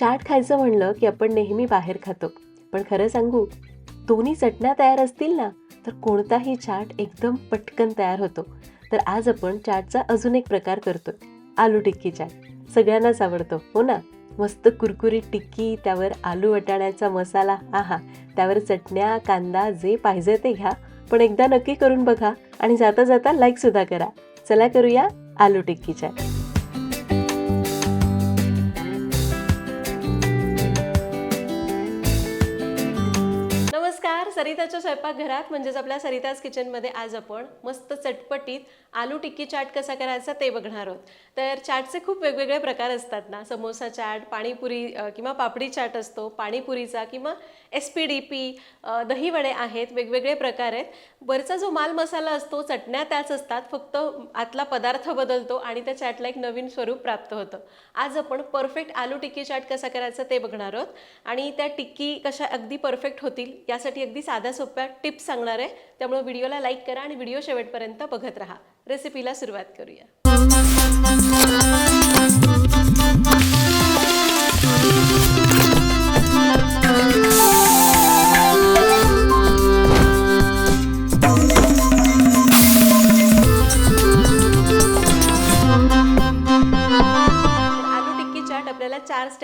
चाट खायचं म्हणलं की आपण नेहमी बाहेर खातो. पण खरं सांगू दोन्ही चटण्या तयार असतील ना तर कोणताही चाट एकदम पटकन तयार होतो. तर आज आपण चाटचा अजून एक प्रकार करतो आलू टिक्की चाट. सगळ्यांनाच आवडतो हो ना? मस्त कुरकुरीत टिक्की त्यावर आलू वटाण्याचा मसाला आहा त्यावर चटण्या कांदा जे पाहिजे ते घ्या. पण एकदा नक्की करून बघा आणि जाता जाता लाईकसुद्धा करा. चला करूया आलू टिक्की चाट. सरिताच्या स्वयंपाकघरात म्हणजेच आपल्या सरिताज किचनमध्ये आज आपण मस्त चटपटीत आलू टिक्की चाट कसा करायचा ते बघणार आहोत. तर चाटचे खूप वेगवेगळे प्रकार असतात ना. समोसा चाट पाणीपुरी किंवा पापडी चाट असतो पाणीपुरीचा किंवा एस पी डी पी दहीवडे आहेत वेगवेगळे प्रकार आहेत. वरचा जो माल मसाला असतो चटण्या त्याच असतात फक्त आतला पदार्थ बदलतो आणि त्या चाटला एक नवीन स्वरूप प्राप्त होतं. आज आपण परफेक्ट आलू टिक्की चाट कसा करायचा ते बघणार आहोत. आणि त्या टिक्की कशा अगदी परफेक्ट होतील यासाठी अगदी साध्या सोप्या टिप्स सांगणार आहे. त्यामुळे व्हिडिओला लाईक करा आणि व्हिडिओ शेवटपर्यंत बघत राहा. रेसिपीला सुरुवात करूया.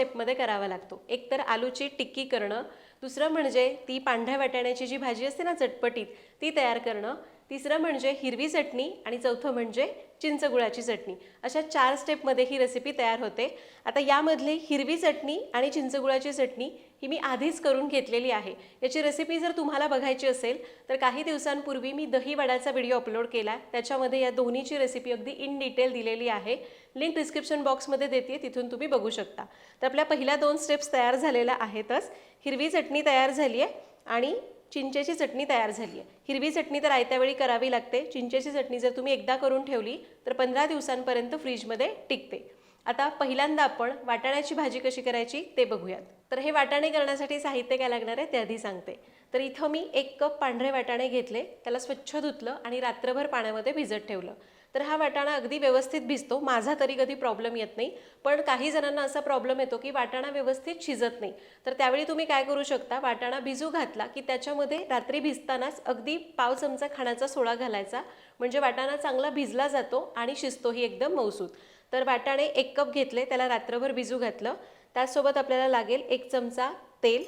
स्टेपमध्ये करावा लागतो. एक तर आलूची टिक्की करणं दुसरं म्हणजे ती पांढऱ्या वाटाण्याची जी भाजी असते ना चटपटीत ती तयार करणं तिसरं म्हणजे हिरवी चटणी आणि चौथं म्हणजे चिंचगुळाची चटणी. अशा चार स्टेपमध्ये ही रेसिपी तयार होते. आता यामधली हिरवी चटणी आणि चिंचगुळाची चटणी ही मी आधीच करून घेतलेली आहे. याची रेसिपी जर तुम्हाला बघायची असेल तर काही दिवसांपूर्वी मी दहीवड्याचा व्हिडिओ अपलोड केला. त्याच्यामध्ये या दोन्हीची रेसिपी अगदी इन डिटेल दिलेली आहे. लिंक डिस्क्रिप्शन बॉक्समध्ये देते तिथून तुम्ही बघू शकता. तर आपल्या पहिल्या दोन स्टेप्स तयार झालेल्या आहेतच. हिरवी चटणी तयार झाली आहे आणि चिंचेची चटणी तयार झाली आहे. हिरवी चटणी तर आयत्या वेळी करावी लागते. चिंचेची चटणी जर तुम्ही एकदा करून ठेवली तर पंधरा दिवसांपर्यंत फ्रीजमध्ये टिकते. आता पहिल्यांदा आपण वाटाण्याची भाजी कशी करायची ते बघूयात. तर हे वाटाणे करण्यासाठी साहित्य काय लागणार आहे ते आधी सांगते. तर इथं मी एक कप पांढरे वाटाणे घेतले त्याला स्वच्छ धुतलं आणि रात्रभर पाण्यामध्ये भिजत ठेवलं. तर हा वाटाणा अगदी व्यवस्थित भिजतो. माझा तरी कधी प्रॉब्लेम येत नाही. पण काही जणांना असा प्रॉब्लेम येतो की वाटाणा व्यवस्थित शिजत नाही. तर त्यावेळी तुम्ही काय करू शकता? वाटाणा भिजू घातला की त्याच्यामध्ये रात्री भिजतानाच अगदी पाव चमचा खाण्याचा सोडा घालायचा. म्हणजे वाटाणा चांगला भिजला जातो आणि शिजतोही एकदम मौसूद तर वाटाणे एक कप घेतले त्याला रात्रभर भिजू घातलं. त्याचसोबत आपल्याला लागेल एक चमचा तेल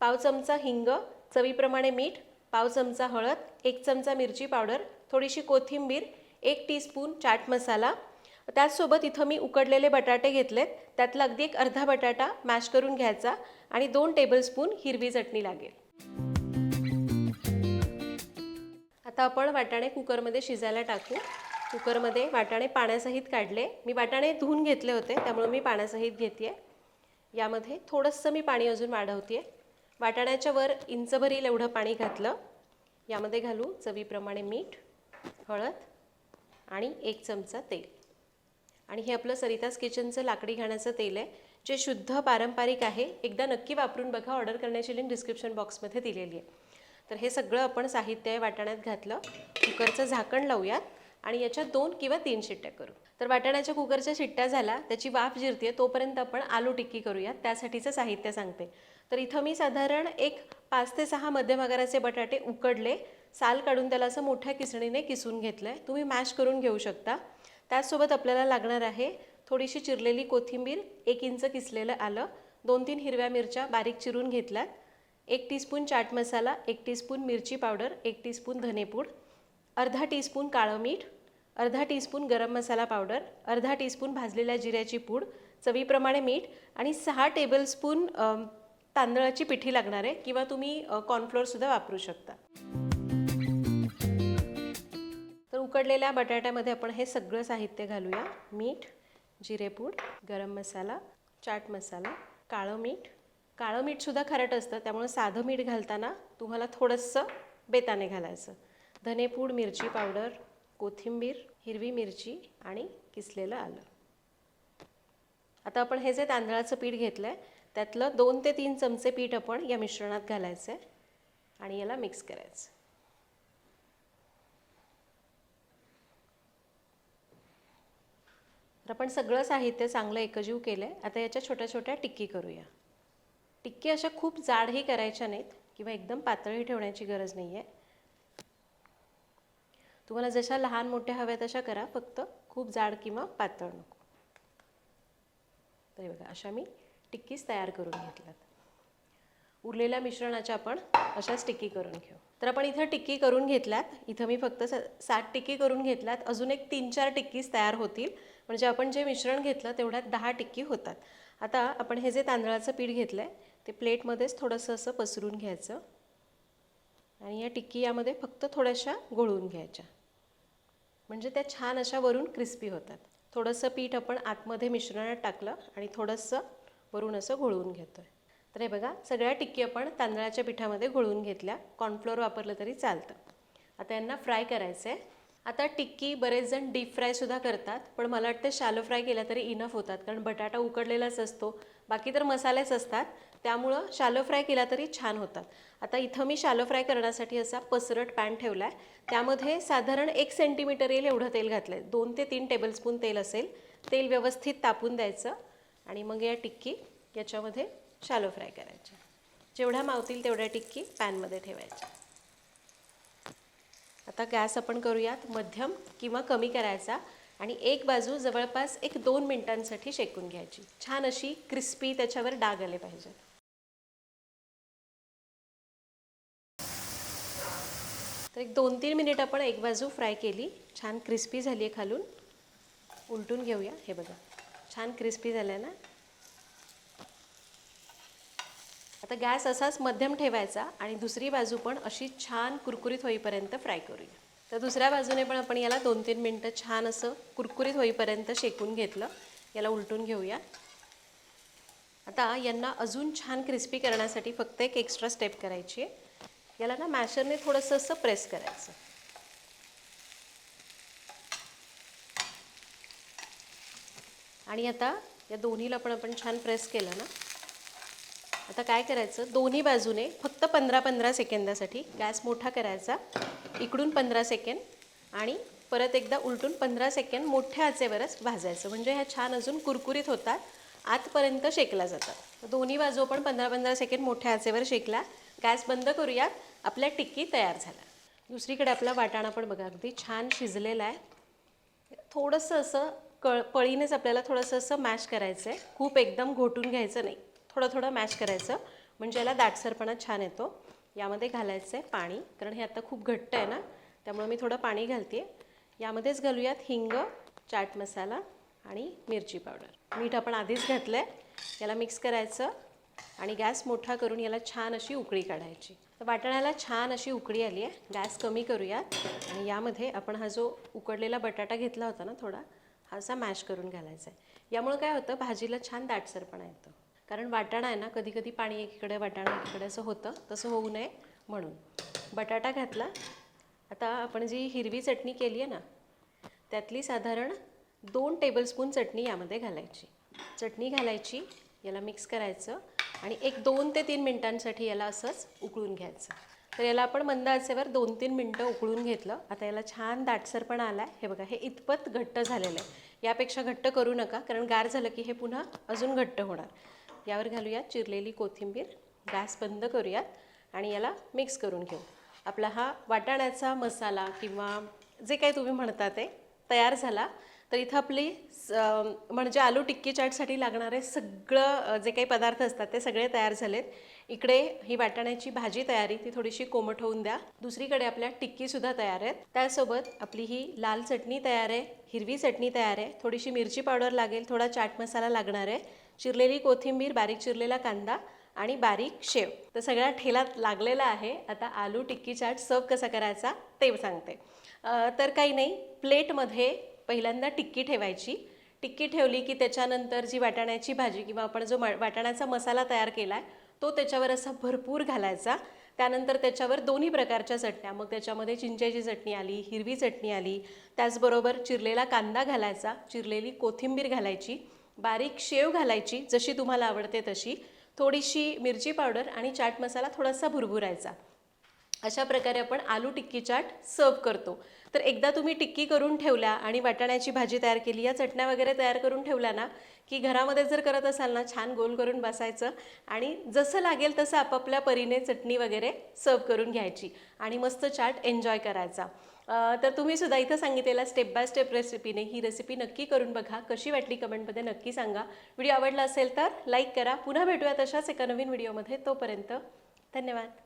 पाव चमचा हिंग चवीप्रमाणे मीठ पाव चमचा हळद एक चमचा मिरची पावडर थोडीशी कोथिंबीर एक टीस्पून चाट मसाला. त्याचसोबत इथं मी उकडलेले बटाटे घेतलेत. त्यातला अगदी एक अर्धा बटाटा मॅश करून घ्यायचा आणि दोन टेबलस्पून हिरवी चटणी लागेल. आता आपण वाटाणे कुकरमध्ये शिजायला टाकू. कुकरमध्ये वाटाणे पाण्यासहित काढले. मी वाटाणे धुवून घेतले होते त्यामुळे मी पाण्यासहित घेते यामध्ये थोडंसं मी पाणी अजून वाढवते वाटाण्याच्या वर इंचभर येईल एवढं पाणी घातलं. यामध्ये घालू चवीप्रमाणे मीठ हळद आणि एक चमचा तेल. आणि हे आपलं सरितास किचनचं लाकडी घाण्याचं तेल आहे जे शुद्ध पारंपरिक आहे. एकदा नक्की वापरून बघा ऑर्डर करण्याची लिंक डिस्क्रिप्शन बॉक्समध्ये दिलेली आहे. तर हे सगळं आपण साहित्य आहे वाटाण्यात घातलं. कुकरचं झाकण लावूयात आणि याच्या दोन किंवा तीन शिट्ट्या करू. तर वाटाण्याच्या कुकरच्या शिट्ट्या झाल्या त्याची वाफ जिरते तोपर्यंत आपण आलू टिक्की करूयात. त्यासाठीचं साहित्य सांगते. तर इथं मी साधारण एक पाच ते सहा मध्यम आकाराचे बटाटे उकडले. साल काढून त्याला असं मोठ्या किसणीने किसून घेतलं आहे तुम्ही मॅश करून घेऊ शकता. त्याचसोबत आपल्याला लागणार आहे थोडीशी चिरलेली कोथिंबीर एक इंच किसलेलं आलं दोन तीन हिरव्या मिरच्या बारीक चिरून घेतल्यात. एक टीस्पून चाट मसाला एक टीस्पून मिरची पावडर एक टीस्पून धनेपूड अर्धा टीस्पून काळं मीठ अर्धा टीस्पून गरम मसाला पावडर अर्धा टीस्पून भाजलेल्या जिऱ्याची पूड चवीप्रमाणे मीठ आणि सहा टेबलस्पून तांदळाची पिठी लागणार आहे किंवा तुम्ही कॉर्नफ्लोअरसुद्धा वापरू शकता. उकडलेल्या बटाट्यामध्ये आपण हे सगळं साहित्य घालूया. मीठ जिरेपूड गरम मसाला चाट मसाला काळं मीठ. काळं मीठसुद्धा खारट असतं त्यामुळे साधं मीठ घालताना तुम्हाला थोडंसं बेताने घालायचं. धनेपूड मिरची पावडर कोथिंबीर हिरवी मिरची आणि किसलेलं आलं. आता आपण हे जे तांदळाचं पीठ घेतलं आहे त्यातलं दोन ते तीन चमचे पीठ आपण या मिश्रणात घालायचं आहे आणि याला मिक्स करायचं. तर आपण सगळं साहित्य चांगलं एकजीव केलं आहे आता याच्या छोट्या छोट्या टिक्की करूया. टिक्की अशा खूप जाडही करायच्या नाहीत किंवा एकदम पातळही ठेवण्याची गरज नाही आहे तुम्हाला जशा लहान मोठ्या हव्या तशा करा फक्त खूप जाड किंवा पातळ नको. तरी बघा अशा मी टिक्कीज तयार करून घेतल्यात. उरलेल्या मिश्रणाच्या आपण अशाच टिक्की करून घेऊ. तर आपण इथं टिक्की करून घेतल्यात. इथं मी फक्त सात टिक्की करून घेतल्यात. अजून एक तीन चार टिक्कीज तयार होतील. म्हणजे आपण जे मिश्रण घेतलं तेवढ्यात दहा टिक्की होतात. आता आपण हे जे तांदळाचं पीठ घेतलं आहे ते प्लेटमध्येच थोडंसं असं पसरून घ्यायचं. आणि या टिक्की यामध्ये फक्त थोड्याशा गोळून घ्यायच्या. म्हणजे त्या छान अशा वरून क्रिस्पी होतात. थोडंसं पीठ आपण आतमध्ये मिश्रणात टाकलं आणि थोडंसं वरून असं घोळवून घेतो आहे तर हे बघा सगळ्या टिक्की आपण तांदळाच्या पिठामध्ये घोळवून घेतल्या. कॉर्नफ्लोअर वापरलं तरी चालतं. आता यांना फ्राय करायचं आहे आता टिक्की बरेच जण डीप फ्रायसुद्धा करतात पण मला वाटतं शालो फ्राय केल्या तरी इनफ होतात कारण बटाटा उकडलेलाच असतो बाकी तर मसालेच असतात त्यामुळं शालो फ्राय केला तरी छान होतात. आता इथं मी शालो फ्राय करण्यासाठी असा पसरट पॅन ठेवला आहे त्यामध्ये साधारण एक सेंटीमीटर येईल एवढं तेल घातलं आहे दोन ते तीन टेबलस्पून तेल असेल तेल व्यवस्थित तापून द्यायचं आणि मग या टिक्की याच्यामध्ये शालो फ्राय करायच्या जेवढ्या मावतील तेवढ्या टिक्की पॅनमध्ये ठेवायच्या. आता गॅस आपण करूयात मध्यम किंवा कमी करायचा. आणि एक बाजू जवळपास एक दोन मिनिटांसाठी शेकून घ्यायची. छान अशी क्रिस्पी त्याच्यावर डाग आले पाहिजेत. तर एक दोन तीन मिनिट आपण एक बाजू फ्राय केली. छान क्रिस्पी झाली आहे खालून. उलटून घेऊया. हे बघा. छान क्रिस्पी झालं ना? आता गॅस असाच मध्यम ठेवायचा आणि दुसरी बाजू पण अशी छान कुरकुरीत होईपर्यंत फ्राय करूया. तर दुसऱ्या बाजूने पण आपण याला दोन तीन मिनटं छान असं कुरकुरीत होईपर्यंत शेकून घेतलं. याला उलटून घेऊया. आता यांना अजून छान क्रिस्पी करण्यासाठी फक्त एक एक्स्ट्रा स्टेप करायची आहे. याला ना मॅशरने थोडंसं असं प्रेस करायचं. आणि आता या दोन्हीला पण आपण छान प्रेस केलं ना? आता काय करायचं? दोन्ही बाजूने फक्त पंधरा पंधरा सेकंदासाठी गॅस मोठा करायचा. इकडून पंधरा सेकंड आणि परत एकदा उलटून पंधरा सेकंड मोठ्या आचेवरच भाजायचं. म्हणजे ह्या छान अजून कुरकुरीत होतात. आतपर्यंत शेकला जातात. दोन्ही बाजू आपण पंधरा पंधरा सेकंड मोठ्या आचेवर शेकला. गॅस बंद करूयात. आपल्या टिक्की तयार झाल्या दुसरीकडे आपला वाटाणा पण बघा अगदी छान शिजलेला आहे. थोडंसं असं कळ पळीनेच आपल्याला थोडंसं असं मॅश करायचं आहे खूप एकदम घोटून घ्यायचं नाही. थोडं थोडं मॅश करायचं. म्हणजे याला दाटसरपणा छान येतो. यामध्ये घालायचं आहे पाणी कारण हे आता खूप घट्ट आहे ना त्यामुळे मी थोडं पाणी घालते यामध्येच घालूयात हिंग चाट मसाला आणि मिरची पावडर. मीठ आपण आधीच घातलं आहे याला मिक्स करायचं आणि गॅस मोठा करून याला छान अशी उकळी काढायची. तर वाटाण्याला छान अशी उकळी आली आहे. गॅस कमी करूयात. आणि यामध्ये आपण हा जो उकडलेला बटाटा घेतला होता ना थोडा हा असा मॅश करून घालायचा आहे यामुळं काय होतं? भाजीला छान दाटसरपणा येतो. कारण वाटाणा आहे ना कधी कधी पाणी एकीकडे वाटाणा एकीकडे असं होतं तसं होऊ नये म्हणून. बटाटा घातला. आता आपण जी हिरवी चटणी केली आहे ना त्यातली साधारण दोन टेबलस्पून चटणी यामध्ये घालायची. चटणी घालायची याला मिक्स करायचं आणि एक दोन ते तीन मिनटांसाठी याला असंच उकळून घ्यायचं. तर याला आपण मंद आचेवर दोन तीन मिनटं उकळून घेतलं. आता याला छान दाटसरपणा आला आहे हे बघा हे इतपत घट्ट झालेलं आहे. यापेक्षा घट्ट करू नका कारण गार झालं की हे पुन्हा अजून घट्ट होणार. यावर घालूयात चिरलेली कोथिंबीर. गॅस बंद करूयात आणि याला मिक्स करून घेऊ. आपला हा वाटाण्याचा मसाला किंवा जे काही तुम्ही म्हणता ते तयार झाला. तर इथं आपली स- म्हणजे आलू टिक्की चाटसाठी लागणारे सगळं जे काही पदार्थ असतात ते सगळे तयार झालेत. इकडे ही वाटाण्याची भाजी तयारी ती थोडीशी कोमट होऊन द्या. दुसरीकडे आपल्या टिक्कीसुद्धा तयार आहेत. त्यासोबत आपली ही लाल चटणी तयार आहे हिरवी चटणी तयार आहे. थोडीशी मिरची पावडर लागेल थोडा चाट मसाला लागणार आहे. चिरलेली कोथिंबीर बारीक चिरलेला कांदा आणि बारीक शेव. तर सगळ्या ठेला लागलेला आहे. आता आलू टिक्की चाट सर्व कसा करायचा ते सांगते. तर काही नाही प्लेटमध्ये पहिल्यांदा टिक्की ठेवायची. टिक्की ठेवली की त्याच्यानंतर जी वाटाण्याची भाजी किंवा आपण जो वाटाण्याचा मसाला तयार केला आहे तो त्याच्यावर असा भरपूर घालायचा. त्यानंतर त्याच्यावर दोन्ही प्रकारच्या चटण्या मग त्याच्यामध्ये चिंचेची चटणी आली हिरवी चटणी आली. त्याचबरोबर चिरलेला कांदा घालायचा चिरलेली कोथिंबीर घालायची. बारीक शेव घालायची जशी तुम्हाला आवडते तशी. थोडीशी मिरची पावडर आणि चाट मसाला थोडासा भुरभुरायचा. अशा प्रकारे आपण आलू टिक्की चाट सर्व करतो. तर एकदा तुम्ही टिक्की करून ठेवल्या आणि वाटाण्याची भाजी तयार केली या चटण्या वगैरे तयार करून ठेवल्या ना की घरामध्ये जर करत असाल ना छान गोल करून बसायचं आणि जसं लागेल तसं आपापल्या परीने चटणी वगैरे सर्व करून घ्यायची आणि मस्त चाट एन्जॉय करायचा. तर तुम्ही सुद्धा इथं सांगितलेला स्टेप बाय स्टेप रेसिपीने ही रेसिपी नक्की करून बघा. कशी वाटली कमेंटमध्ये नक्की सांगा. व्हिडिओ आवडला असेल तर लाईक करा. पुन्हा भेटूया तशाच एका नवीन व्हिडिओमध्ये तोपर्यंत धन्यवाद.